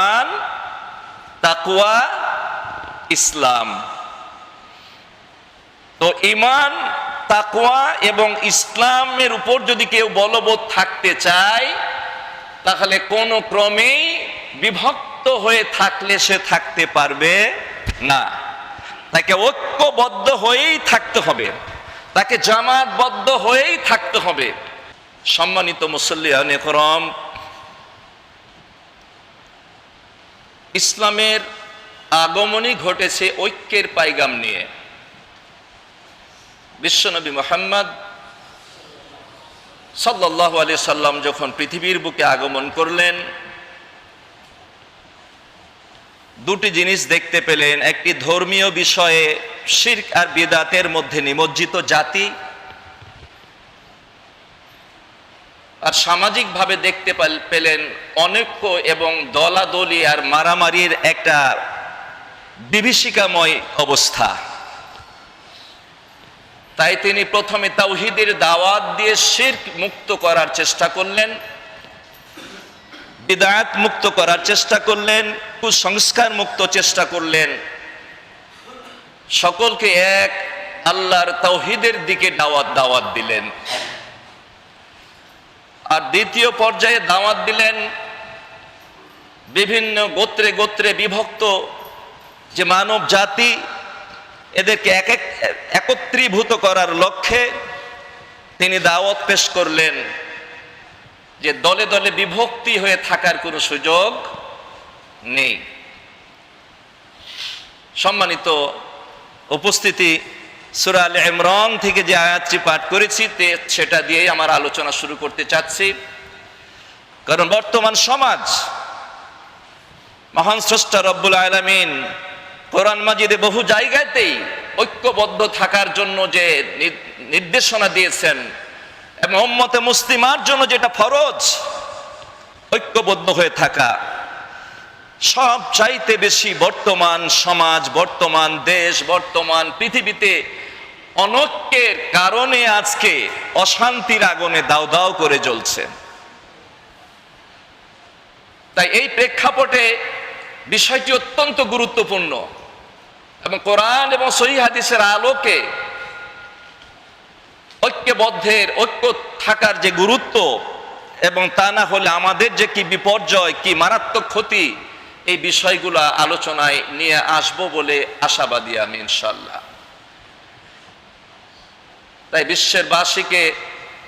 ইমান তাকুয়া ইসলাম তো ইমান তাকুয়া এবং ইসলামের উপর যদি কেউ বলবৎ থাকতে চায়, তাহলে কোনো ক্রমেই বিভক্ত হয়ে থাকলে সে থাকতে পারবে না। তাকে ঐক্যবদ্ধ হয়েই থাকতে হবে। তাকে জামাতবদ্ধ হয়েই থাকতে হবে। সম্মানিত মুসল্লিয়ান একরম ইসলামের আগমনই ঘটেছে ঐক্যের পাইগাম নিয়ে। বিশ্বনবী মোহাম্মদ সাল্লাহ আলি সাল্লাম যখন পৃথিবীর বুকে আগমন করলেন, দুটি জিনিস দেখতে পেলেন। একটি ধর্মীয় বিষয়ে শির্ক আর বিদাতের মধ্যে নিমজ্জিত জাতি আর সামাজিকভাবে দেখতে পেলেন অনৈক্য এবং দলাদলি আর মারামারির একটা বিভীষিকাময় অবস্থা। তাই তিনি প্রথমে তাওহিদের দাওয়াত দিয়ে শির্ক মুক্ত করার চেষ্টা করলেন, বিদায়াত মুক্ত করার চেষ্টা করলেন, কুসংস্কার মুক্ত চেষ্টা করলেন। সকলকে এক আল্লাহর তাওহিদের দিকে দাওয়াত দাওয়াত দিলেন। আর দ্বিতীয় পর্যায়ে দাওয়াত দিলেন বিভিন্ন গোত্রে গোত্রে বিভক্ত যে মানব জাতি এদেরকে এক এক একত্রীভূত করার লক্ষ্যে তিনি দাওয়াত পেশ করলেন যে দলে দলে বিভক্তি হয়ে থাকার কোনো সুযোগ নেই। সম্মানিত উপস্থিতি সুরা আল ইমরান থেকে যে আয়াতটি পাঠ করেছি সেটা দিয়েই আমার আলোচনা শুরু করতে চাচ্ছি। কারণ বর্তমান সমাজ মহান স্রষ্টা রব্বুল আলমিন কোরআন মাজিদে বহু জায়গাতেই ঐক্যবদ্ধ থাকার জন্য যে নির্দেশনা দিয়েছেন এবং উম্মতে মুসলিমার জন্য যেটা ফরজ, ঐক্যবদ্ধ হয়ে থাকা। সব চাইতে বেশি বর্তমান সমাজ, বর্তমান দেশ, বর্তমান পৃথিবীতে অনৈক্যের কারণে আজকে অশান্তির আগুনে দাও দাও করে জ্বলছে। তাই এই প্রেক্ষাপটে বিষয়টি অত্যন্ত গুরুত্বপূর্ণ এবং কোরআন এবং সহি হাদিসের আলোকে ঐক্যবদ্ধের, ঐক্য থাকার যে গুরুত্ব এবং তা না হলে আমাদের যে কি বিপর্যয়, কি মারাত্মক ক্ষতি, এই বিষয়গুলো আলোচনায় নিয়ে আসব বলে আশাবাদী আমি ইনশাল্লাহ তাই বিশ্বের বাসীকে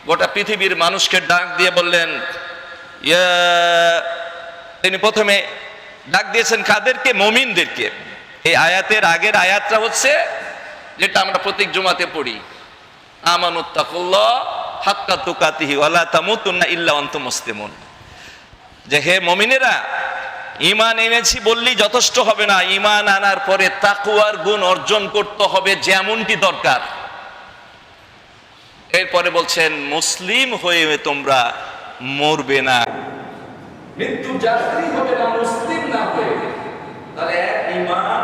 গোটা পৃথিবীর মানুষকে ডাক দিয়ে বললেন তিনি প্রথমে ডাক দিয়েছেন কাদেরকে? মমিনদেরকে। এই আয়াতের আগের আয়াতটা হচ্ছে যেটা আমরা প্রত্যেক জুমাতে পড়ি। তামুতুন্না যে হে মমিনেরা ইমান এনেছি বললেই যথেষ্ট হবে না। আনার পরে গুণ অর্জন করতে হবে যেমনটি দরকার। এরপরে বলছেন, মুসলিম হয়ে তোমরা মরবে না। মৃত্যু যাত্রী হবে না, মুসলিম না হয়ে তাহলে ইমান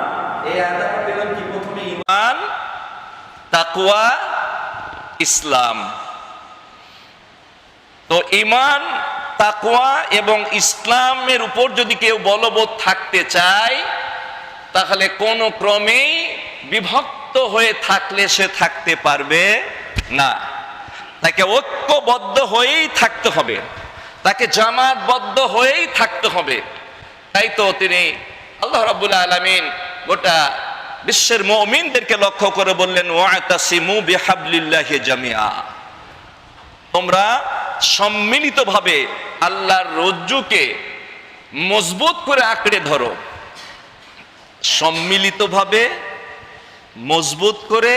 এই আয়াতটা পেলাম কি? প্রথমে ইমান তাকওয়া, ইসলাম। তো ইমান তাকওয়া এবং ইসলামের উপর যদি কেউ বলবৎ থাকতে চায়, তাহলে কোনো ক্রমেই বিভক্ত হয়ে থাকলে সে থাকতে পারবে না। তাকে ঐক্যবদ্ধ হয়েই থাকতে হবে। তাকে জামাতবদ্ধ হয়েই থাকতে হবে। তাই তো তিনি আল্লাহ রাব্বুল আলামিন গোটা বিশ্বের মুমিনদেরকে লক্ষ্য করে বললেন, ওয়াতাসিমু বিহাবলিল্লাহি জামিআ। তোমরা সম্মিলিতভাবে আল্লাহর রজ্জুকে মজবুত করে আঁকড়ে ধরো। সম্মিলিতভাবে মজবুত করে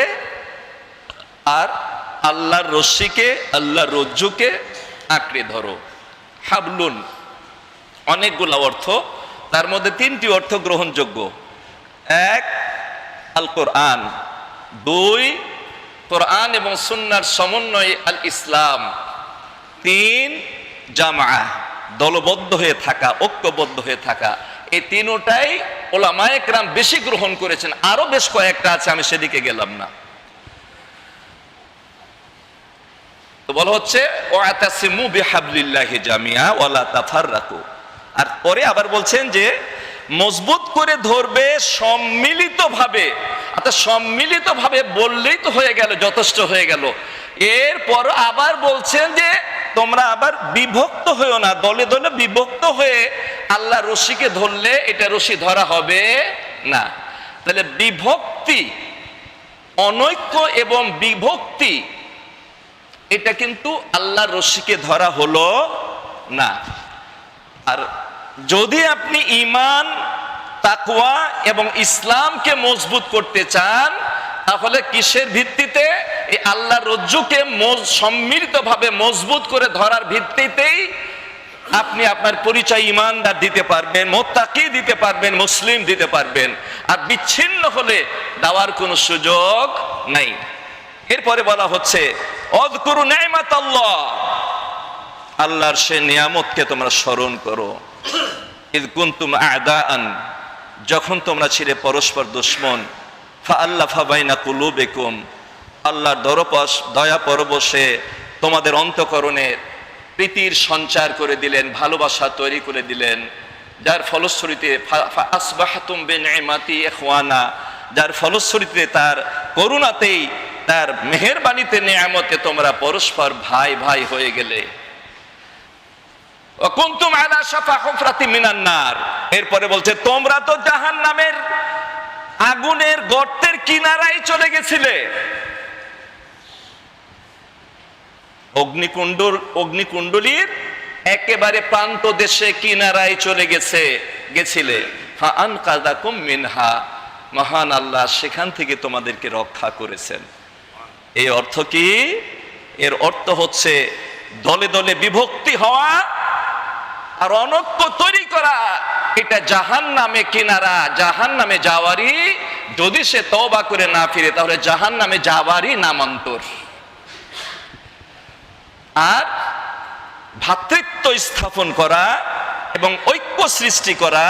আর আল্লাহর রশ্মিকে, আল্লাহর রজ্জুকে আঁকড়ে ধরো। হাবলুন, অনেকগুলো অর্থ, তার মধ্যে তিনটি অর্থ গ্রহণযোগ্য। এক, আল কোরআন। দুই, কোরআন এবং সুন্নার সমন্বয় আল ইসলাম। তিন, জামা, দলবদ্ধ হয়ে থাকা, ঐক্যবদ্ধ হয়ে থাকা। এই তিনোটাই ওলামায়করাম বেশি গ্রহণ করেছেন। আরও বেশ কয়েকটা আছে, আমি সেদিকে গেলাম না। তো বলা হচ্ছে বিহাবলিল্লাহি জামিয়া তাফাররাকু। আর পরে আবার বলছেন যে, মজবুত করে ধরবে সম্মিলিতভাবে। অর্থাৎ সম্মিলিতভাবে বললেই তো হয়ে গেল, যথেষ্ট হয়ে গেল। এরপর আবার বলছেন যে, তোমরা আবার বিভক্ত হয়েও না, দলে দলে বিভক্ত হয়ে আল্লাহ রশিকে ধরলে এটা রশি ধরা হবে না। তাহলে বিভক্তি অনৈক্য এবং বিভক্তি এটা কিন্তু আল্লাহ রশিকে ধরা হলো না। আর যদি আপনি ইমান তাকুয়া এবং ইসলামকে মজবুত করতে চান, তাহলে কিসের ভিত্তিতে? এই আল্লাহ রজ্জুকে সম্মিলিতভাবে মজবুত করে ধরার ভিত্তিতেই আপনি আপনার পরিচয় ইমানদার দিতে পারবেন, মোত্তাকি দিতে পারবেন, মুসলিম দিতে পারবেন। আর বিচ্ছিন্ন হলে দেওয়ার কোনো সুযোগ নাই। এরপরে বলা হচ্ছে আল্লাহ আল্লাহর সে নিয়ামতকে তোমরা স্মরণ করো। যখন তোমরা ছিলে পরস্পর দুশ্মন ফা আল্লাহ ফাবাইনা কুলুবেকুম। আল্লাহর দরপস দয়া পরবশে তোমাদের অন্তকরণে প্রীতির সঞ্চার করে দিলেন, ভালোবাসা তৈরি করে দিলেন। যার ফলশ্রুতিতে যার ফলশ্রুতিতে তার করুণাতেই তার মেহেরবানিতে নিয়ামতে তোমরা পরস্পর ভাই ভাই হয়ে গেলে। এরপরে বলছে, তোমরা তো জাহান নামের আগুনের গর্তের কিনারায় চলে গেছিলে। অগ্নিকুণ্ডর, অগ্নিকুণ্ডলীর একেবারে প্রান্ত দেশে কিনারায় চলে গেছে, গেছিলে। ফাআন কাদাকুম মিনহা। মহান আল্লাহ সেখান থেকে তোমাদেরকে রক্ষা করেছেন। এই অর্থ কি? এর অর্থ হচ্ছে দলে দলে বিভক্তি হওয়া আর অনক্য তৈরি করা। এটা জাহান নামে কিনারা জাহান নামে যাওয়ারই। যদি সে তওবা করে না ফিরে, তাহলে জাহান নামে যাওয়ারই নামান্তর আর ভ্রাতৃত্ব স্থাপন করা এবং ঐক্য সৃষ্টি করা,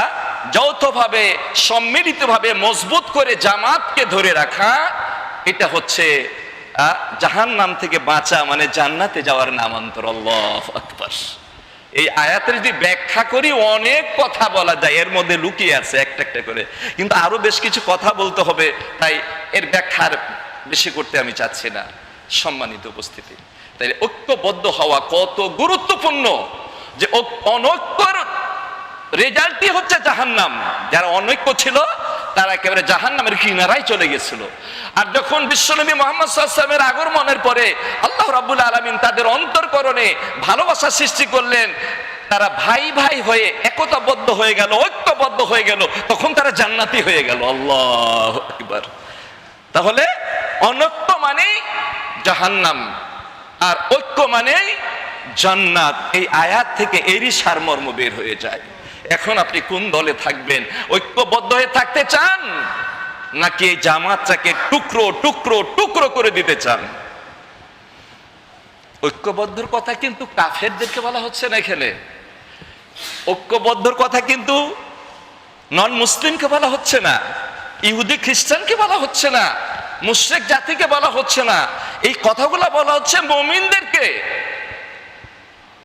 যৌথভাবে, সম্মিলিতভাবে মজবুত করে জামাতকে ধরে রাখা, এটা হচ্ছে জাহান নাম থেকে বাঁচা মানে জান্নাতে যাওয়ার নামান্তর, আল্লাহ আকবার। এই আয়াতের যদি ব্যাখ্যা করি, অনেক কথা বলা যায়, এর মধ্যে লুকিয়ে আছে একটা একটা করে। কিন্তু আরও বেশ কিছু কথা বলতে হবে, তাই এর ব্যাখ্যার বেশি করতে আমি চাচ্ছি না। সম্মানিত উপস্থিতি। তাই ঐক্যবদ্ধ হওয়া কত গুরুত্বপূর্ণ যে অনৈক্যর রেজাল্টই হচ্ছে জাহান্নাম। যারা অনৈক্য ছিল তারা একেবারে জাহান্নামের কিনারায় চলে গেছিল। আর যখন বিশ্বনবী মোহাম্মদ সাল্লামের আগমনের পরে আল্লাহ রাব্বুল আলমিন তাদের অন্তরকরণে ভালোবাসা সৃষ্টি করলেন, তারা ভাই ভাই হয়ে একতাবদ্ধ হয়ে গেল, ঐক্যবদ্ধ হয়ে গেল, তখন তারা জান্নাতি হয়ে গেল। আল্লাহ একবার তাহলে অনৈক্য মানেই জাহান্নাম, আর ঐক্য মানেই জান্নাত। এই আয়াত থেকে এরই সারমর্ম বের হয়ে যায়। এখন আপনি কোন দলে থাকবেন? ঐক্যবদ্ধ হয়ে থাকতে চান? নাকি এই জামাতটাকে টুকরো টুকরো টুকরো করে দিতে চান? ঐক্যবদ্ধর কথা কিন্তু কাফেরদেরকে বলা হচ্ছে না এখানে। ঐক্যবদ্ধর কথা কিন্তু নন মুসলিমকে বলা হচ্ছে না। ইহুদি খ্রিস্টানকে বলা হচ্ছে না। মুশ্রেক জাতিকে বলা হচ্ছে না। এই কথাগুলো বলা হচ্ছে মমিনদেরকে।